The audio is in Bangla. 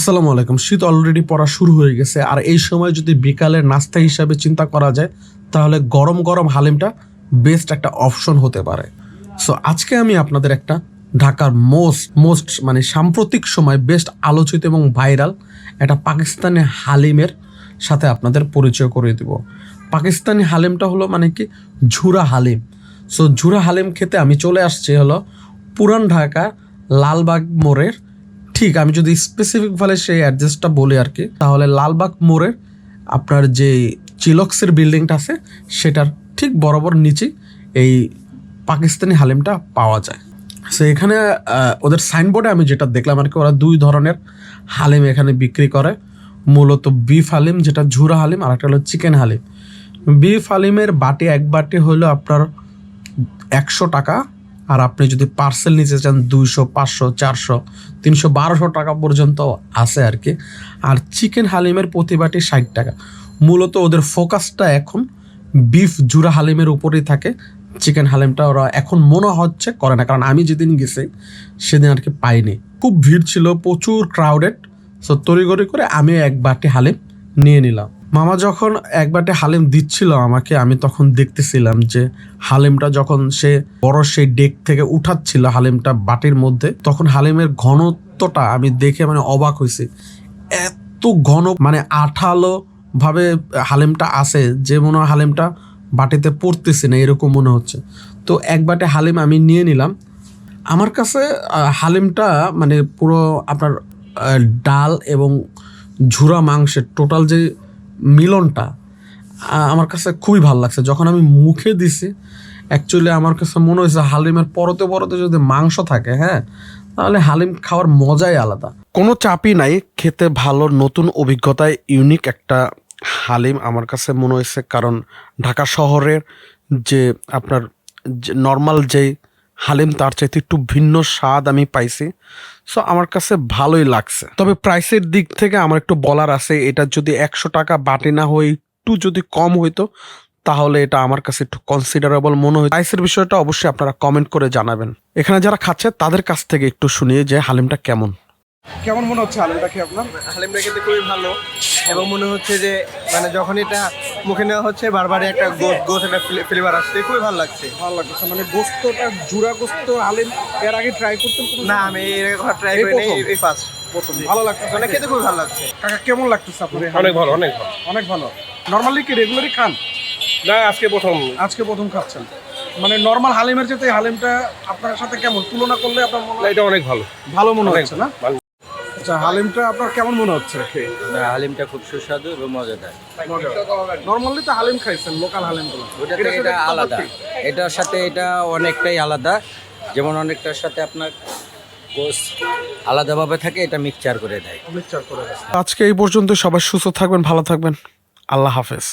আসসালামু আলাইকুম। শীত অলরেডি পড়া শুরু হয়ে গেছে। আর এই সময় যদি বিকালের নাস্তা হিসাবে চিন্তা করা যায়, তাহলে গরম গরম হালিমটা বেস্ট একটা অপশন হতে পারে। সো আজকে আমি আপনাদের একটা ঢাকার মোস্ট মোস্ট মানে সাম্প্রতিক সময় বেস্ট আলোচিত এবং ভাইরাল একটা পাকিস্তানি হালিমের সাথে আপনাদের পরিচয় করে দিব। পাকিস্তানি হালিমটা হলো মানে কি? ঝুরা হালিম। সো ঝুরা হালিম খেতে আমি চলে আসছি হলো পুরান ঢাকা লালবাগ মোড়ের ঠিক, আমি যদি স্পেসিফিকভাবে সেই অ্যাড্রেসটা বলি আর কি, তাহলে লালবাগ মোড়ের আপনার যে চিলক্সের বিল্ডিংটা আছে, সেটার ঠিক বরাবর নিচে এই পাকিস্তানি হালিমটা পাওয়া যায়। সো এখানে ওদের সাইনবোর্ডে আমি যেটা দেখলাম আর কি, ওরা দুই ধরনের হালিম এখানে বিক্রি করে। মূলত বিফ হালিম, যেটা ঝুরা হালিম, আর একটা হলো চিকেন হালিম। বিফ হালিমের বাটি এক বাটি হলো আপনার একশো টাকা আর আপনি যদি পার্সেল নিতে চান দুইশো, পাঁচশো, চারশো, তিনশো, বারোশো টাকা পর্যন্ত আছে আর কি। আর চিকেন হালিমের প্রতি বাটি ষাট টাকা। মূলত ওদের ফোকাসটা এখন বিফ জুরা হালিমের উপরেই থাকে। চিকেন হালিমটা ওরা এখন মনে হচ্ছে করে না। কারণ আমি যেদিন গেছি, সেদিন আর কি পাইনি। খুব ভিড় ছিল, প্রচুর ক্রাউডেড সো তড়িগড়ি করে আমি এক বাটি হালিম নিয়ে নিলাম। মামা যখন একবারটে হালিম দিচ্ছিল আমাকে, আমি তখন দেখতেছিলাম যে হালিমটা যখন সে বড় সেই ডেক থেকে উঠাচ্ছিল হালিমটা বাটির মধ্যে, তখন হালিমের ঘনত্বটা আমি দেখে মানে অবাক হয়েছি এত ঘন মানে আঠালো ভাবে হালিমটা আছে যে মনে হয় হালিমটা বাটিতে পড়তেছে না, এরকম মনে হচ্ছে। তো এক বাটি হালিম আমি নিয়ে নিলাম। আমার কাছে হালিমটা মানে পুরো আপনার ডাল এবং ঝুরা মাংসের টোটাল যে মিলনটা আমার কাছে খুবই ভালো লাগছে। যখন আমি মুখে দিছি অ্যাকচুয়ালি আমার কাছে মনে হয়েছে হালিমের পরতে পরতে যদি মাংস থাকে হ্যাঁ তাহলে হালিম খাওয়ার মজাই আলাদা। কোনো চাপই নাই, খেতে ভালো, নতুন অভিজ্ঞতায় ইউনিক একটা হালিম আমার কাছে মনে হয়েছে। কারণ ঢাকা শহরের যে আপনার নর্মাল যে হালিম তার চাইতে একটু ভিন্ন স্বাদ আমি পাইছি। সো আমার কাছে ভালোই লাগছে। তবে প্রাইসের দিক থেকে আমার একটু বলার আছে এটা যদি একশো টাকা বাটি না হয়ে একটু যদি কম হইতো তাহলে এটা আমার কাছে একটু কনসিডারেবল মনে হয় প্রাইসের বিষয়টা অবশ্যই আপনারা কমেন্ট করে জানাবেন। এখানে যারা খাচ্ছে তাদের কাছ থেকে একটু শুনিয়ে যে হালিমটা কেমন। কেমন মনে হচ্ছে আলুটা খেয়ে আপনার? হালিমটা খেতে খুবই ভালো এবং মনে হচ্ছে যে মানে যখন এটা মুখে নেওয়া হচ্ছে বারবারই একটা গোস গোস একটা ফ্লেভার আসছে। খুবই ভালো লাগছে। ভালো লাগছে মানে গোস্তটা জুরা গোস্ত আলিম এর আগে ট্রাই করতেন কোনো না আমি এরকম ট্রাই এই করি নাই প্রথম? এই ফার্স্ট প্রথম ভালো লাগতেছে। মানে খেতে খুবই ভালো লাগছে। কাকা কেমন লাগতেছে আপনার অনেক ভালো অনেক ভালো। অনেক ভালো। নর্মালি কি রেগুলারই খান? না আজকে প্রথম। আজকে প্রথম খাচ্ছেন। মানে নর্মাল হালিমের চেয়ে হালিমটা আপনার সাথে কেমন? তুলনা করলে আপনার মনে হয় এটা অনেক ভালো। ভালো মনে হচ্ছে না। আচ্ছা হালিমটা আপনার কেমন মনে হচ্ছে? খেয়ে না হালিমটা খুব সুস্বাদু এবং মজাদার। নর্মালি তো হালিম খাইছেন লোকাল হালিমগুলো ওটা এটা আলাদা। এটার সাথে এটা অনেকটাই আলাদা। যেমন অনেকটার সাথে আপনার গোস আলাদাভাবে থাকে এটা মিক্সচার করে দেয়। মিক্সচার করে দেয়। আজকে এই পর্যন্ত সবাই সুস্থ থাকবেন ভালো থাকবেন। আল্লাহ হাফেজ।